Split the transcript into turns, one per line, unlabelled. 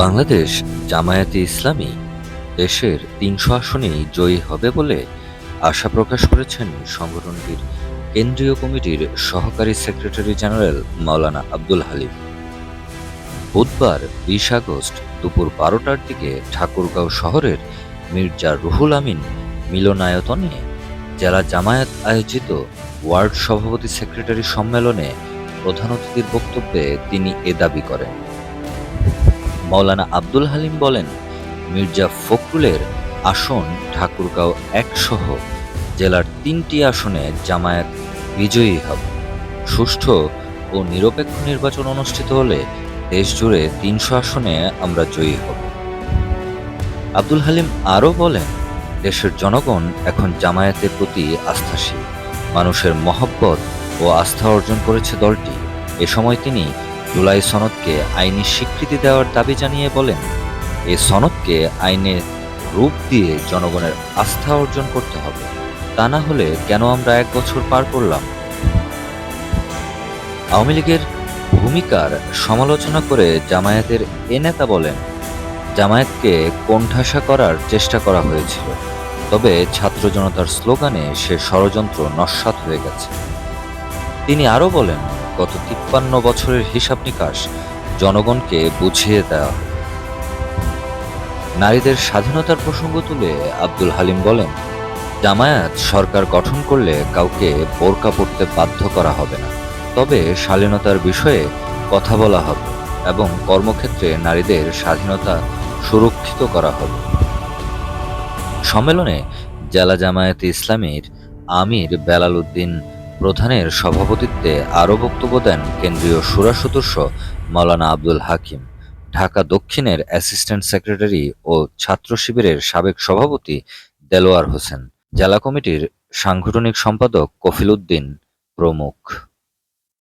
বাংলাদেশ জামায়াতে ইসলামী দেশের তিনশো আসনেই জয়ী হবে বলে আশা প্রকাশ করেছেন সংগঠনটির কেন্দ্রীয় কমিটির সহকারী সেক্রেটারি জেনারেল মাওলানা আব্দুল হালিম। বুধবার বিশ আগস্ট দুপুর বারোটার দিকে ঠাকুরগাঁও শহরের মির্জা রুহুল আমিন মিলনায়তনে জেলা জামায়াত আয়োজিত ওয়ার্ড সভাপতি সেক্রেটারি সম্মেলনে প্রধান অতিথির বক্তব্যে তিনি এ দাবি করেন। মাওলানা আব্দুল হালিম বলেন, মির্জা ফখরুলের আসন ঠাকুরগাঁও একসহ জেলার তিনটি আসনে জামায়াত বিজয়ী হবে। সুষ্ঠু ও নিরপেক্ষ নির্বাচন অনুষ্ঠিত হলে দেশ জুড়ে তিনশো আসনে আমরা জয়ী হব। আব্দুল হালিম আরও বলেন, দেশের জনগণ এখন জামায়াতের প্রতি আস্থাশীল। মানুষের মহব্বত ও আস্থা অর্জন করেছে দলটি। এ সময় তিনি জুলাই সনদকে আইনি স্বীকৃতি দেওয়ার দাবি জানিয়ে বলেন, এ সনদকে আইনের রূপ দিয়ে জনগণের আস্থা অর্জন করতে হবে। তা না হলে কেন আমরা এক বছর পার করলাম? আওয়ামী লীগের ভূমিকার সমালোচনা করে জামায়াতের এ নেতা বলেন, জামায়াতকে কোণঠাসা করার চেষ্টা করা হয়েছিল, তবে ছাত্র জনতার স্লোগানে সে ষড়যন্ত্র নস্বাত হয়ে গেছে। তিনি আরও বলেন গত তিপ্পান্ন বছরের হিসাব নিকাশ জনগণকে বুঝিয়ে দেওয়া নারীদের স্বাধীনতার প্রসঙ্গ তুলে আব্দুল হালিম বলেন, জামায়াত সরকার গঠন করলে কাউকে বোরকা পড়তে বাধ্য করা হবে না। তবে শালীনতার বিষয়ে কথা বলা হবে এবং কর্মক্ষেত্রে নারীদের স্বাধীনতা সুরক্ষিত করা হবে। সম্মেলনে জেলা জামায়াতে ইসলামীর আমির বেলাল উদ্দিন প্রধানের সভাপতিত্বে আরও বক্তব্য দেন কেন্দ্রীয় সুরা সদস্য মাওলানা আব্দুল হাকিম। ঢাকা দক্ষিণের অ্যাসিস্ট্যান্ট সেক্রেটারি ও ছাত্র শিবিরের সাবেক সভাপতি দেলোয়ার হোসেন। জেলা কমিটির সাংগঠনিক সম্পাদক কফিল উদ্দিন প্রমুখ।